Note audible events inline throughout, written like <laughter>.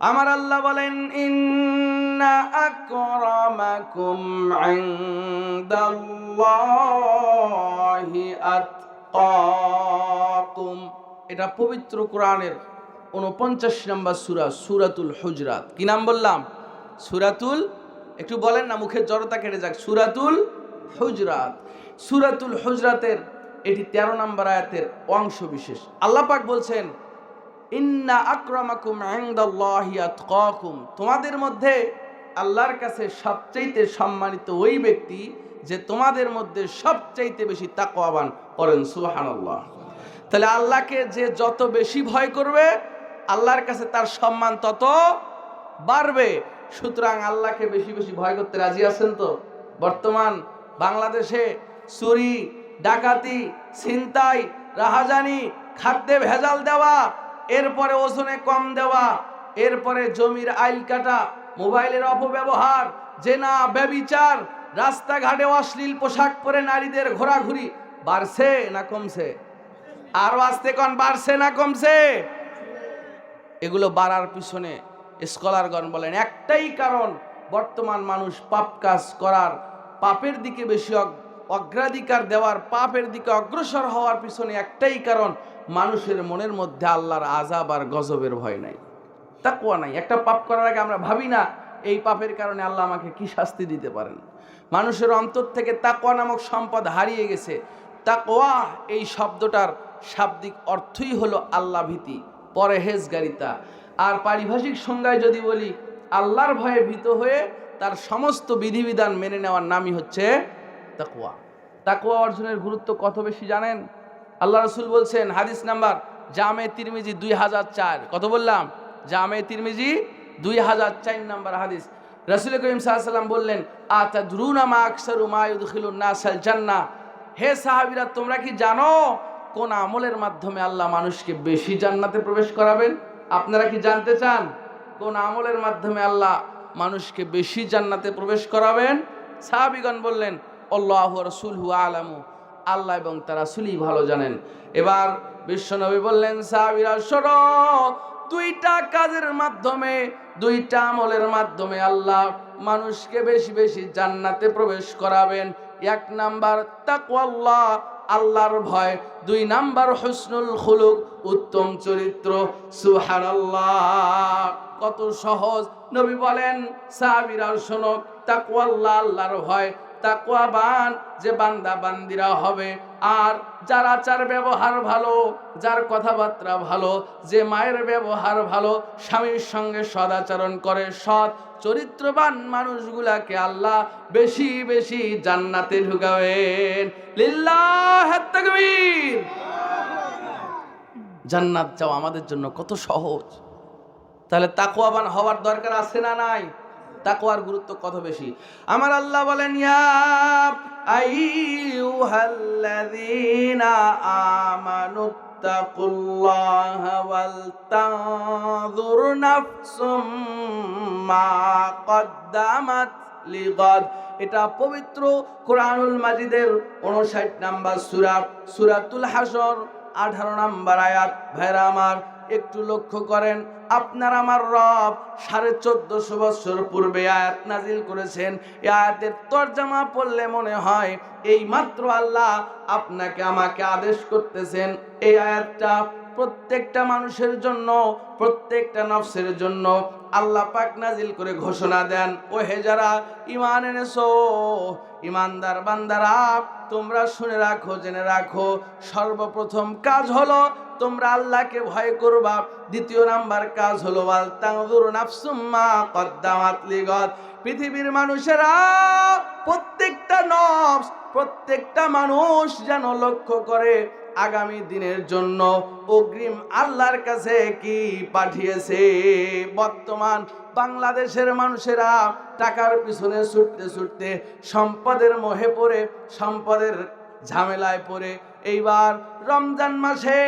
আমার আল্লাহ বলেন, ইন্না আকরামাকুম ইনদাল্লাহি আতকাকুম। এটা পবিত্র কোরআনের উনপঞ্চাশ নম্বর সূরা, সূরাতুল হুজরাত। কি নাম বললাম? সূরাতুল, একটু বলেন না, মুখের জড়তা কেটে যাক। সূরাতুল হুজরাত। সূরাতুল হুজরাতের এটি তেরো নম্বর আয়াতের অংশ বিশেষ। আল্লাহ পাক বলছেন ইন্না আক্রমাকুম আতকাকুম। তোমাদের মধ্যে আল্লাহর কাছে সবচাইতে সম্মানিত ওই ব্যক্তি যে তোমাদের মধ্যে সবচাইতে বেশি তাকওয়াবান করেন সুবহানাল্লাহ। তাহলে আল্লাহকে যে যত বেশি ভয় করবে, আল্লাহর কাছে তার সম্মান তত বাড়বে। সুতরাং আল্লাহকে বেশি বেশি ভয় করতে রাজি আছেন তো? বর্তমান বাংলাদেশে চুরি, ডাকাতি, ছিনতাই, রাহাজানি, খাদ্যে ভেজাল দেওয়া এরপরে ওজনে কম দেওয়া, এরপরে জমির আইল কাটা, মোবাইলের অপব্যবহার, জেনা, ব্যবিচার, রাস্তাঘাটে অশ্লীল পোশাক পরে নারীদের ঘোরাঘুরি, বাড়ছে না কমছে? আরও আসতে কন, বাড়ছে না কমছে? এগুলো বাড়ার পিছনে স্কলারগণ বলেন, একটাই কারণ বর্তমান মানুষ পাপ কাজ করার, পাপের দিকে বেশি অগ- অগ্রাধিকার দেওয়ার, পাপের দিকে অগ্রসর হওয়ার পিছনে একটাই কারণ মানুষের মনের মধ্যে আল্লাহর আজাব আর গজবের ভয় নাই। তাকুয়া নাই। একটা পাপ করার আগে আমরা ভাবি না, এই পাপের কারণে আল্লাহ আমাকে কি শাস্তি দিতে পারেন? মানুষের অন্তর থেকে তাকোয়া নামক সম্পদ হারিয়ে গেছে। তাকোয়া এই শব্দটার শাব্দিক অর্থই হলো আল্লাহ ভীতি, পরহেজগারিতা। আর পারিভাষিক সংজ্ঞায় যদি বলি, আল্লাহর ভয়ে ভীত হয়ে তার সমস্ত বিধিবিধান মেনে নেওয়ার নামই হচ্ছে তাকোয়া তাকোয়া অর্জনের গুরুত্ব কত বেশি জানেন? আল্লাহ রসুল বলছেন, হাদিস নাম্বার জামে তিরমিজি দুই হাজার চার। কত বললাম? জামে তিরমিজি দুই হাজার চার নাম্বার হাদিস। রসুল করিম সাল্লাম বললেন আতা দ্রুনা মা নাসাল জান্না হে সাহাবিরা, তোমরা কি জানো কোন আমলের মাধ্যমে আল্লাহ মানুষকে বেশি জান্নাতে প্রবেশ করাবেন? আপনারা কি জানতে চান কোন আমলের মাধ্যমে আল্লাহ মানুষকে বেশি জান্নাতে প্রবেশ করাবেন? সাহাবিগণ বললেন, আল্লাহ রসুল হু আলামু। আল্লাহ এবং তারা সুলি ভালো জানেন। এবার বিশ্বনবী বললেন, সাহাবিরা, শোনো, দুইটা কাজের মাধ্যমে, দুইটা আমলের মাধ্যমে আল্লাহ মানুষকে বেশি বেশি জান্নাতে প্রবেশ করাবেন। এক নাম্বার তাকওয়াল্লাহ, আল্লাহর ভয়। দুই নাম্বার হুসনুল খুলুক, উত্তম চরিত্র। সুহার আল্লাহ কত সহজ। নবী বলেন, সাহাবীরা, শোনো, তাকওয়াল্লাহ, আল্লাহর ভয়। তাকওয়াবান, যে বান্দা বান্দিরা হবে। আর যার আচার ব্যবহার ভালো, যার কথাবার্তা ভালো, যে মায়ের ব্যবহার ভালো, স্বামীর সঙ্গে সদাচরণ করে সৎ, চরিত্রবান মানুষগুলাকে আল্লাহ বেশি বেশি জান্নাতে ঢুকাবেন। লিল্লাহ তাকবীর! জান্নাত যাওয়া আমাদের জন্য কত সহজ। তাহলে তাকওয়াবান হওয়ার দরকার আছে না নাই? তাকওয়ার গুরুত্ব কত বেশি? আমার আল্লাহ বলেন, ইয়া মা কদ্দামাত এটা পবিত্র কোরআনুল মাজিদের 59 নাম্বার সূরা, সূরাতুল হাসর আঠারো নাম্বার আয়াত। ভাইরা আমার একটু লক্ষ্য করেন, আপনার আমার রব সাড়ে চোদ্দশো বছর পূর্বে আয়াত নাজিল করেছেন। আয়াতের তর্জমা পড়লে মনে হয় এই মাত্র আল্লাহ আপনাকে আমাকে আদেশ করতেছেন। এই আয়াতটা প্রত্যেকটা মানুষের জন্য, প্রত্যেকটা নফসের জন্য আল্লাহ পাক নাজিল করে ঘোষণা দেন। ও হে যারা ইমান এনেছো ইমানদার বান্দারা, তোমরা শুনে রাখো, জেনে রাখো। সর্বপ্রথম কাজ হলো তোমরা আল্লাহকে ভয় করবা। দ্বিতীয় নাম্বার কাজ হলো পৃথিবীর মানুষেরা প্রত্যেকটা নফস, প্রত্যেকটা মানুষ যেন লক্ষ্য করে আগামী দিনের জন্য অগ্রিম আল্লাহর কাছে কি পাঠিয়েছে। বর্তমান বাংলাদেশের মানুষেরা টাকার পিছনে ছুটতে ছুটতে সম্পদের মোহে পড়ে, সম্পদের ঝামেলায় পড়ে এইবার রমজান মাসে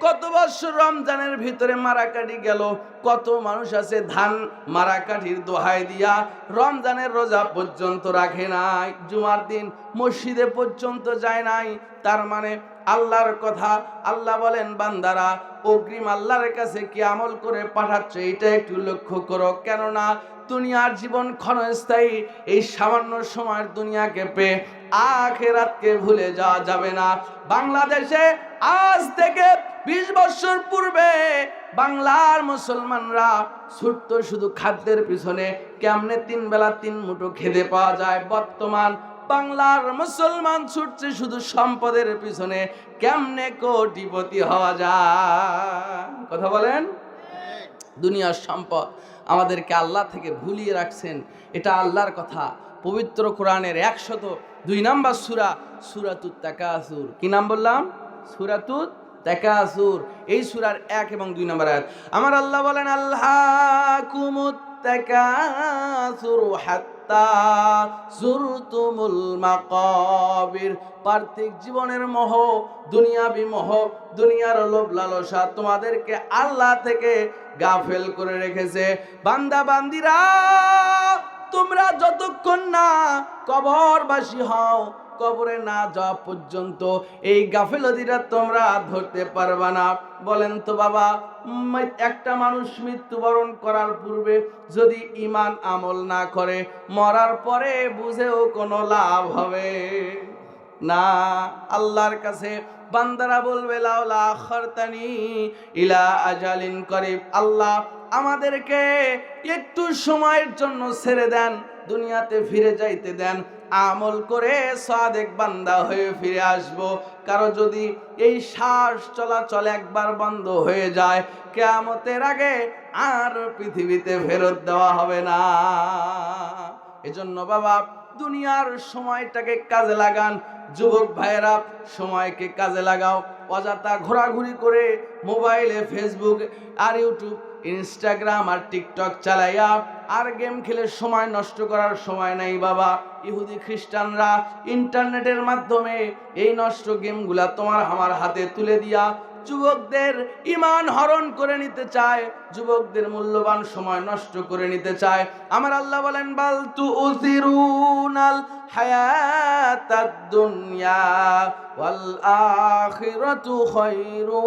কত বছর রমজানের ভিতরে মারাকাটি গেল? কত মানুষ আছে ধান মারাকাঠির দোহাই দিয়া রমজানের রোজা পর্যন্ত রাখে নাই, জুমার দিন মসজিদে পর্যন্ত যায় নাই? তার মানে আল্লাহর কথা, আল্লাহ বলেন, বান্দারা, অগ্রিম আল্লাহর কাছে কি আমল করে পাঠাচ্ছ? এটা একটু লক্ষ্য করো। কেননা দুনিয়ার জীবন ক্ষণস্থায়ী, এই সামান্য সময়ের দুনিয়াকে পেয়ে আখেরাতকে ভুলে যাওয়া যাবে না। বাংলাদেশে আজ থেকে বিশ বছর পূর্বে বাংলার মুসলমানরা ছুটত শুধু খাদ্যের পিছনে কেমনে তিন বেলা তিন মুঠো খেতে পাওয়া যায়? বর্তমান বাংলার মুসলমান ছুটছে শুধু সম্পদের পিছনে কেমনে কোটিপতি হওয়া যায়? কথা বলেন? দুনিয়ার সম্পদ। আমাদেরকে আল্লাহ থেকে ভুলিয়ে রাখছেন। এটা আল্লাহর কথা। পবিত্র কোরআনের একশত দুই নাম্বার সুরা, সুরাতুত তাকাসুর। কি নাম বললাম? সুরাতুত তাকাসুর। এই সুরার এক এবং দুই নম্বর আয়াত। আমার আল্লাহ বলেন, আল্লাহ কুমুত তাকাসুর পার্থিব জীবনের মোহ, দুনিয়াবি মোহ, দুনিয়ার লোভ লালসা তোমাদেরকে আল্লাহ থেকে গাফেল করে রেখেছে। বান্দা, বান্দিরা, তোমরা যতক্ষণ না কবরবাসী হও কবরে না যাওয়া পর্যন্ত এই গাফেলতিটা তোমরা ধরতে পারবা না। বলেন তো বাবা একটা মানুষ মৃত্যুবরণ করার পূর্বে যদি ইমান আমল না করে, মরার পরে বুঝেও কোনো লাভ হবে। না, আল্লাহর কাছে বান্দারা বলবে লাউলা খরতানি ইলা আজালিন করিব। আল্লাহ আমাদেরকে একটু সময়ের জন্য ছেড়ে দেন, দুনিয়াতে ফিরে যাইতে দেন। আমল করে সাদেক বান্দা হয়ে ফিরে আসব। কারও যদি এই শ্বাস চলাচল একবার বন্ধ হয়ে যায়, কেয়ামতের আগে আর পৃথিবীতে ফেরত দেওয়া হবে না। এজন্য বাবা, দুনিয়ার সময়টাকে কাজে লাগান। যুবক ভাইয়েরা, সময়কে কাজে লাগাও। অযথা ঘোরাঘুরি করে মোবাইলে, ফেসবুক আর ইউটিউব, ইনস্টাগ্রাম আর টিকটক চালাইয়া আর গেম খেলে সময় নষ্ট করার সময় নাই, বাবা। ইহুদি খ্রিস্টানরা ইন্টারনেটের মাধ্যমে এই নষ্ট গেমগুলা তোমার আমার হাতে তুলে দিয়া যুবকদের ইমান হরণ করে নিতে চায়, যুবকদের মূল্যবান সময় নষ্ট করে নিতে চায়। আমার আল্লাহ বলেন, বাল তু উসিরুনাল হায়াতাদ দুনিয়া ওয়াল আখিরাতু খায়রু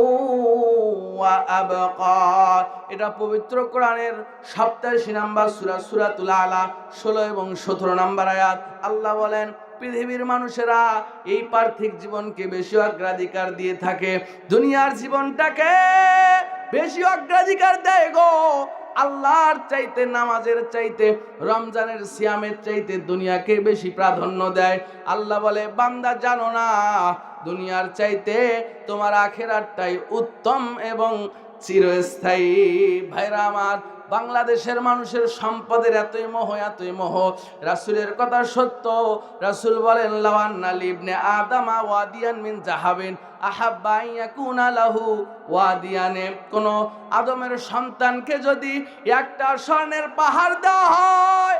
ওয়া আবকা। এটা পবিত্র কোরআনের সপ্তাশি নাম্বার সূরা সূরাতুল আলা 16 এবং 17 নাম্বার আয়াত। আল্লাহ বলেন পৃথিবীর মানুষেরা এই পার্থিব জীবনকে বেশি অগ্রাধিকার দিয়ে থাকে। দুনিয়ার জীবনটাকে বেশি অগ্রাধিকার দেয় গো। আল্লাহর চাইতে, নামাজের চাইতে, রমজানের সিয়ামের চাইতে দুনিয়াকে বেশি প্রাধান্য দেয়। আল্লাহ বলে, বান্দা জানো না, দুনিয়ার চাইতে তোমার আখেরাতটাই উত্তম এবং চিরস্থায়ী। ভাইরা আমার বাংলাদেশের মানুষের সম্পদের এতই মোহ এতই মোহ। রাসুলের কথা সত্য। রাসুল বলেন লাওয়ান্না লিবনে আদামা ওয়াদিয়ান মিন জাহাবিন আহাব্বা ইয়াকুনা লাহু ওয়াদিয়ানে। কোন আদমের সন্তানকে যদি একটা স্বর্ণের পাহাড় দেওয়া হয়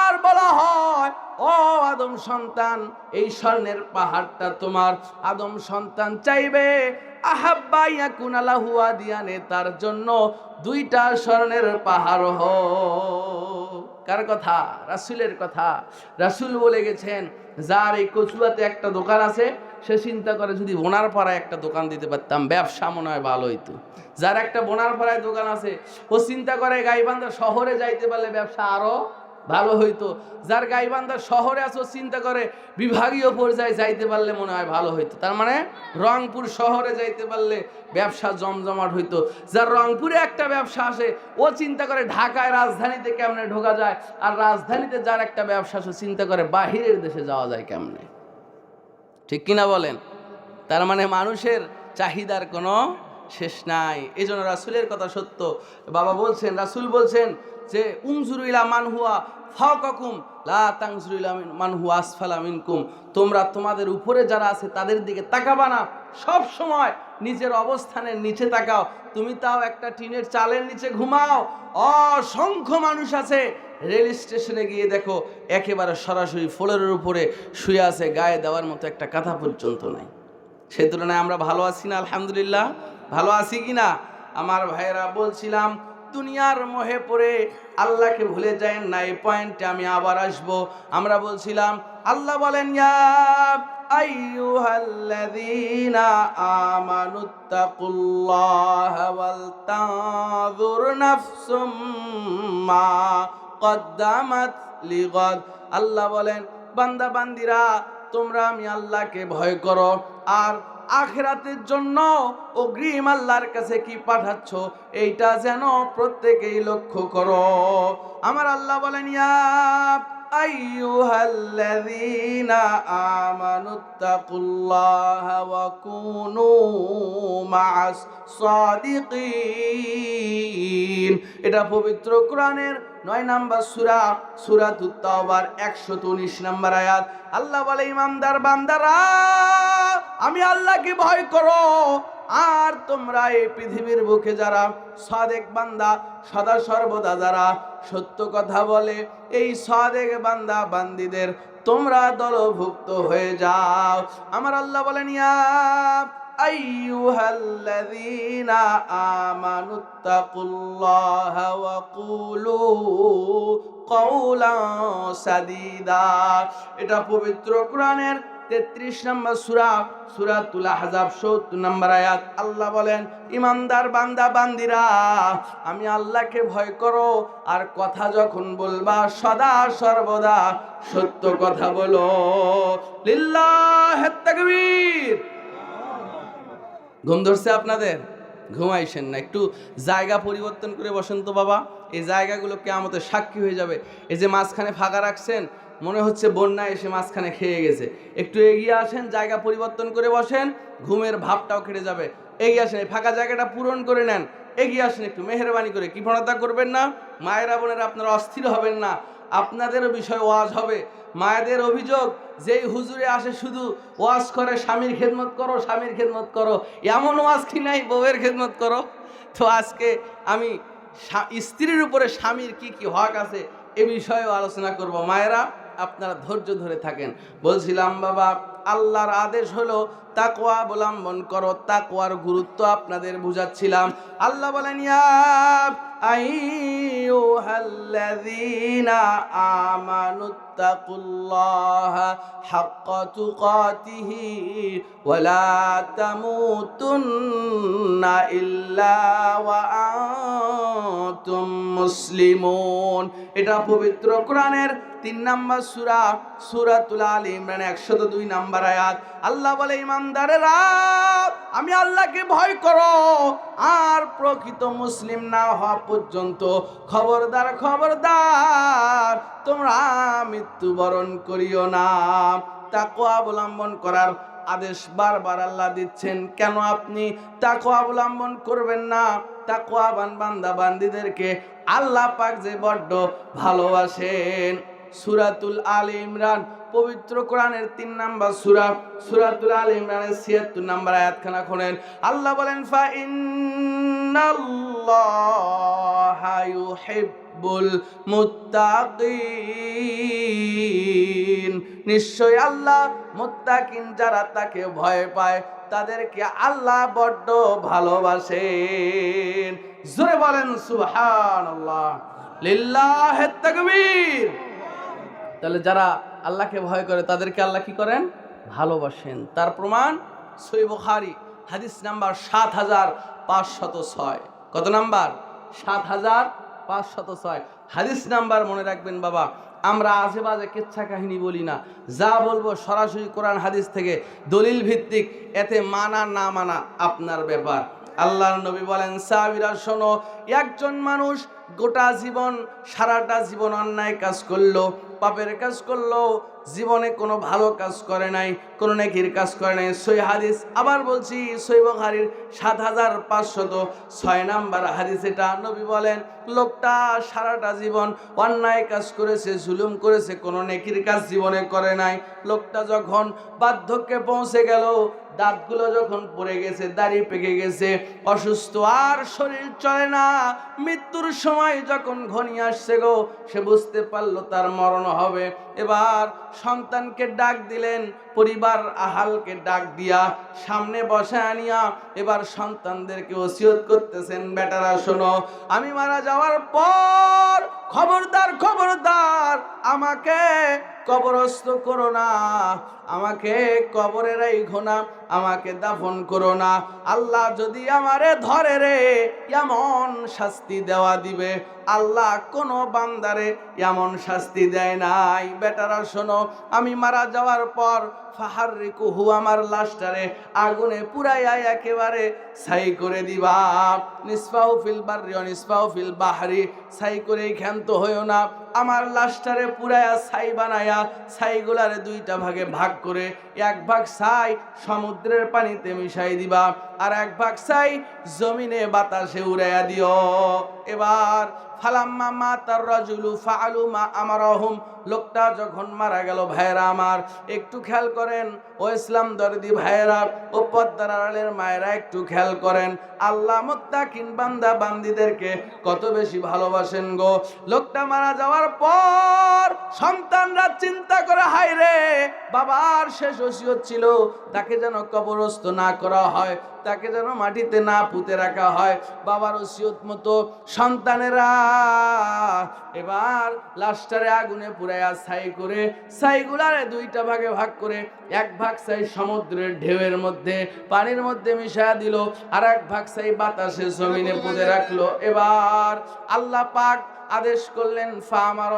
আর বলা হয়, ও আদম সন্তান, এই স্বর্ণের পাহাড়টা তোমার। আদম সন্তান চাইবে আহাব্বা ইয়াকুনা লাহু ওয়াদিয়ানে তার জন্য দুইটা স্বর্ণের পাহাড় হো। কার কথা? রাসুলের কথা। রাসুল বলে গেছেন, যার এই কচুয়াতে একটা দোকান আছে, সে চিন্তা করে যদি বোনার পাড়ায় একটা দোকান দিতে পারতাম, ব্যবসা মনে হয় ভালো হইতো। যার একটা বোনার পাড়ায় দোকান আছে, ও চিন্তা করে গাইবান্ধা শহরে যাইতে পারলে ব্যবসা আরও ভালো হইতো। যার গাইবান্ধা শহরে আছো, চিন্তা করে বিভাগীয় পর্যায়ে যাইতে পারলে মনে হয় ভালো হইতো। তার মানে রংপুর শহরে যাইতে পারলে ব্যবসা জমজমাট হইতো। যার রংপুরে একটা ব্যবসা আসে, ও চিন্তা করে ঢাকায় রাজধানীতে কেমনে ঢোকা যায়? আর রাজধানীতে যার একটা ব্যবসা আছে চিন্তা করে বাহিরের দেশে যাওয়া যায় কেমনে? ঠিক কিনা বলেন? তার মানে মানুষের চাহিদার কোনো শেষ নাই। এই জন্য রাসুলের কথা সত্য। বাবা বলছেন, রাসুল বলছেন যে উমজুরুইলা মানহুয়া ফাওকাকুম মানহুয়া আসফালা মিনকুম। তোমরা তোমাদের উপরে যারা আছে তাদের দিকে তাকাবা না। সব সময় নিজের অবস্থানের নিচে তাকাও। তুমি তাও একটা টিনের চালের নিচে ঘুমাও। অসংখ্য মানুষ আছে। রেল স্টেশনে গিয়ে দেখো, একেবারে সরাসরি ফ্লোরের উপরে শুয়ে আছে, গায়ে দেওয়ার মতো একটা কাঁথা পর্যন্ত নাই। সে তুলনায় আমরা ভালো আছি না, আলহামদুলিল্লাহ। ভালো আছি কি না আমার ভাইয়েরা বলছিলাম, দুনিয়ার মোহে পড়ে আল্লাহকে ভুলে যায় না, এই পয়েন্টে আমি আবার আসব। আমরা বলছিলাম, আল্লাহ বলেন মা লিগাদ। আল্লাহ বলেন বান্দা বান্দিরা তোমরা আমি আল্লাহকে ভয় করো, আর আখেরাতের জন্য অগ্রিম আল্লাহর কাছে কি পাঠাচ্ছ? এইটা যেন প্রত্যেকেই লক্ষ্য করো। আমার আল্লাহ বলেন, ইয়া আইয়ুহাল্লাযীনা আমানুত্তাকুল্লাহা ওয়া কুনু মা'আস সাদিকিন এটা পবিত্র কোরআনের নয় নাম্বার সুরা সুরা সূরাতুত একশো 119 নাম্বার আয়াত। আল্লাহ বলে, ইমানদার বান্দারা, আমি আল্লাহকে ভয় করো। আর তোমরা এই পৃথিবীর বুকে যারা সাদেক বান্দা, সদা সর্বদা যারা সত্য কথা বলে, এই সাদেক বান্দা বান্দিদের তোমরা দলভুক্ত হয়ে যাও। আমার আল্লাহ বলেন কুলু এটা পবিত্র কোরআনের তেত্রিশ নম্বর সুরা সুরা তুলা হাজাব সত্তর নম্বর আয়াত। আল্লাহ বলেন, ইমানদার বান্দা, বান্দিরা, আমি আল্লাহকে ভয় করো, আর কথা যখন বলবা, সদা সর্বদা সত্য কথা বলো। লিল্লাহ ঘুম ধরছে আপনাদের? ঘুমাইছেন না। একটু জায়গা পরিবর্তন করে বসেন তো বাবা। এই জায়গাগুলো কেমতের সাক্ষী হয়ে যাবে। এই যে মাঝখানে ফাঁকা রাখছেন মনে হচ্ছে বন্যা এসে মাঝখানে খেয়ে গেছে। একটু এগিয়ে আসেন, জায়গা পরিবর্তন করে বসেন, ঘুমের ভাবটাও কেটে যাবে। এগিয়ে আসেন ফাঁকা জায়গাটা পূরণ করে নেন। এগিয়ে আসেন একটু, মেহরবানি করে, কৃপণতা করবেন না। মায়েরা, বোনেরা, আপনারা অস্থির হবেন না। আপনাদেরও বিষয় ওয়াজ হবে। মায়েদের অভিযোগ, যেই হুজুরে আসে শুধু, ওয়াজ করে, স্বামীর খেদমত করো, স্বামীর খেদমত করো। এমন ওয়াজ কি নাই? বউয়ের খেদমত করো? তো আজকে আমি স্ত্রীর উপরে স্বামীর কি কি হক আছে, এ বিষয়েও আলোচনা করব। মায়েরা আপনারা ধৈর্য ধরে থাকেন। বলছিলাম, বাবা, আল্লাহর আদেশ হলো তাকওয়া অবলম্বন করো। তাকওয়ার গুরুত্ব আপনাদের বুঝাচ্ছিলাম। আল্লাহ বলেন, ইয়া আইয়ুহাল্লাযীনা আমানুত্তাকুল্লাহা হাক্কা তুকাতিহি ওয়ালা তামুতুন্না ইল্লা ওয়া আনতুম মুসলিমুন। এটা পবিত্র কোরআনের তিন নাম্বার সুরা, সূরাতুল আল ইমরান 102 নাম্বার আয়াত। আল্লাহ বলে, ইমানদারেরা, আমি আল্লাহকে ভয় করো। আর প্রকৃত মুসলিম না হওয়া পর্যন্ত খবরদার খবরদার, তোমরা মৃত্যুবরণ করিও না। তাকে অবলম্বন করার আদেশ বারবার আল্লাহ দিচ্ছেন, কেন আপনি তাকে অবলম্বন করবেন না? তাকওয়াবান বান্দা বান্দিদেরকে আল্লাহ পাক যে বড্ড ভালোবাসেন। সুরাতুল আল ইমরান, পবিত্র কোরআনের তিন নাম্বার সুরা, সুরাতুল আল ইমরানের ছিয়াত্তর নাম্বার আয়াতখানা খোনেন আল্লাহ বলেন ফা ইন্নাল্লাহা ইউহিব্বুল মুত্তাকিন। নিশ্চয় আল্লাহ মুত্তাকিন যারা তাকে ভয় পায়, তাদেরকে আল্লাহ বড্ড ভালোবাসেন। জোরে বলেন, সুবহানাল্লাহ। লিল্লাহে তাকবীর তাহলে যারা আল্লাহকে ভয় করে, তাদেরকে আল্লাহ কি করেন? ভালোবাসেন। তার প্রমাণ সই বুখারি, হাদিস নাম্বার সাত হাজার পাঁচশত ছয়। কত নাম্বার? সাত হাজার পাঁচশত ছয়। হাদিস নাম্বার মনে রাখবেন বাবা, আমরা আজে বাজে কেচ্ছা কাহিনী বলি না। যা বলব সরাসরি কোরআন হাদিস থেকে, দলিল ভিত্তিক, এতে মানা না মানা আপনার ব্যাপার। আল্লাহর নবী বলেন, সাহাবীরা, শোনো, একজন মানুষ গোটা জীবন, সারাটা জীবন অন্যায় কাজ করল পাপের কাজ করল জীবনে কোনো ভালো কাজ করে নাই, কোনো নেকির কাজ করে নাই। সই হাদিস, আবার বলছি, সই বখারির সাত হাজার পাঁচশত ছয় নাম্বার হাদিস এটা। নবী বলেন, লোকটা সারাটা জীবন অন্যায় কাজ করেছে, জুলুম করেছে, কোনো নেকির কাজ জীবনে করে নাই। লোকটা যখন বার্ধক্যে পৌঁছে গেল, দাঁতগুলো যখন পড়ে গেছে, দাড়ি পেকে গেছে, অসুস্থ আর শরীর চলে না। মৃত্যুর সময় যখন ঘনিয়ে আসছে গো, সে বুঝতে পারল তার মরণ হবে। এবার সন্তানকে ডাক দিলেন, পরিবার আহালকে ডাক দিয়া সামনে বসে আনিয়া এবার সন্তানদেরকে ওসিয়ত করতেছেন, বেটারা, শোনো, আমি মারা যাওয়ার পর খবরদার খবরদার, আমাকে কবরস্থ করো না। আমাকে কবরে রাইখো না আমাকে দাফন করো না। আল্লাহ যদি আমারে ধরে রে, এমন শাস্তি দেওয়া দিবে। আল্লাহ কোনো বান্দারে এমন শাস্তি দেয় নাই। বেটারা, শোনো, আমি মারা যাওয়ার পর ফাহার রিকুহু আমার লাশটারে আগুনে পুরাইয়া একেবারে ছাই করে দিবা। নিসফাউ ফিল বাররি ও নিসফাউ ফিল বাহারি, ছাই করে ক্ষান্ত হইও না। আমার লাস্টারে পুরায়া ছাই বানায়া ছাইগুলারে দুইটা ভাগে ভাগ করে, এক ভাগ ছাই সমুদ্রের পানিতে মিশাই দিবা। আর এক ভাগ ছাই জমিনে বাতাসে উড়াইয়া দিও। এবার, ফালাম্মা মা তার রাজুলু ফাআলু মা আমারহুম। লোকটা যখন মারা গেল, ভাইয়েরা আমার, একটু খেয়াল করেন। ও ইসলাম দরদি ভাইয়েরা, ও পদ্মার আড়ালের মায়েরা একটু খেয়াল করেন। আল্লাহ মুত্তাকিন বান্দা বান্দিদেরকে কত বেশি ভালোবাসেন গো। লোকটা মারা যাওয়ার পর, সন্তানরা চিন্তা করে, হায় রে, বাবার শেষ ওসিয়ত ছিল, তাকে যেন কবরস্থ না করা হয়। তাকে যেন মাটিতে না পুঁতে রাখা হয়। বাবার ওসিয়ত মতো সন্তানেরা এবার লাশটারে আগুনে পুরাইয়া ছাই করে, ছাইগুলারে দুইটা ভাগে ভাগ করে, এক ভাগ ছাই সমুদ্রের ঢেউয়ের মধ্যে পানির মধ্যে মিশায়া দিল আর এক ভাগ ছাই বাতাসে জমিনে পুঁতে রাখল। এবার আল্লাহ পাক আদেশ করলেন ফামার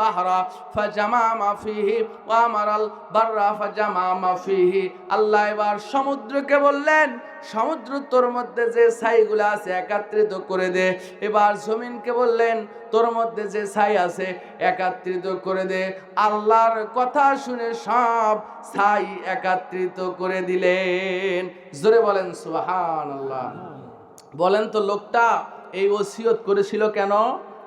বাহরা, ফাজামা মাফিহি ওয়ামারাল বাররা, ফাজামা মাফিহি আল্লাহ এবার সমুদ্রকে বললেন, সমুদ্র তোর মধ্যে যে ছাইগুলো আছে একাত্রিত করে দে। এবার জমিনকে বললেন, তোর মধ্যে যে ছাই আছে একাত্রিত করে দে। আল্লাহর কথা শুনে সব ছাই একাত্রিত করে দিলেন। জোরে বলেন সুবহান আল্লাহ বলেন তো, লোকটা এই ওসিয়ত করেছিল কেন?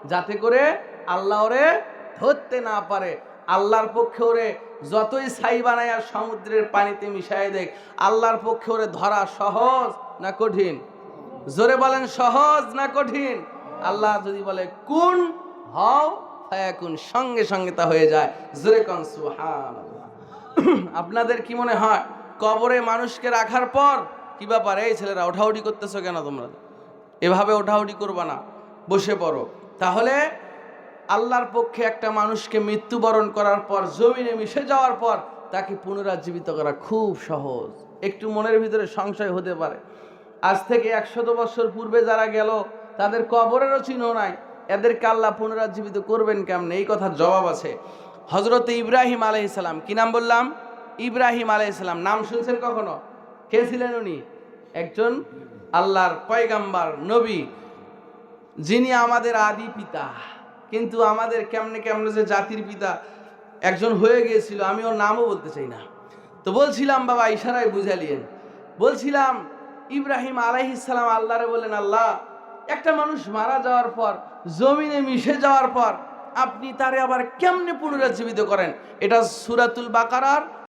যাতে করে আল্লাহ ওরে ধরতে না পারে। আল্লাহর পক্ষে ওরে যতই ছাই বানায় আর সমুদ্রের পানিতে মিশাই দেখ, আল্লাহর পক্ষে ওরে ধরা সহজ না কঠিন? জোরে বলেন, সহজ না কঠিন? আল্লাহ যদি বলে, কোন হও, ফায়াকুন সঙ্গে সঙ্গে তা হয়ে যায়। জোরে কন, সুবহানাল্লাহ। <clears throat> আপনাদের কি মনে হয়, কবরে মানুষকে রাখার পর কি ব্যাপার? এই ছেলেরা ওঠাউটি করতেছো কেন তোমরা? এভাবে ওঠাউটি করবা না। বসে পড়ো। তাহলে আল্লাহর পক্ষে একটা মানুষকে মৃত্যুবরণ করার পর, জমিনে মিশে যাওয়ার পর তাকে পুনরাজীবিত করা খুব সহজ। একটু মনের ভিতরে সংশয় হতে পারে। আজ থেকে একশত বছর পূর্বে যারা গেল, তাদের কবরেরও চিহ্ন নাই। এদেরকে আল্লাহ পুনরাজীবিত করবেন কেমন? এই কথার জবাব আছে হজরত ইব্রাহিম আলাইসালাম কি নাম বললাম? ইব্রাহিম আলাইসালাম নাম শুনছেন কখনো? কে ছিলেন উনি? একজন আল্লাহর পয়গাম্বার নবী। যিনি আমাদের আদি পিতা, কিন্তু আমাদের কেমনে কেমনে যে জাতির পিতা একজন হয়ে গিয়েছিল, আমি ওর নামও বলতে চাই না। তো বলছিলাম, বাবা, ইশারায় বুঝালিয়েন বলছিলাম, ইব্রাহিম আলাইহিসালাম আল্লাহরে বললেন, আল্লাহ, একটা মানুষ মারা যাওয়ার পর, জমিনে মিশে যাওয়ার পর, আপনি তারে আবার কেমনে পুনরুজ্জীবিত করেন? এটা সুরাতুল বাকারার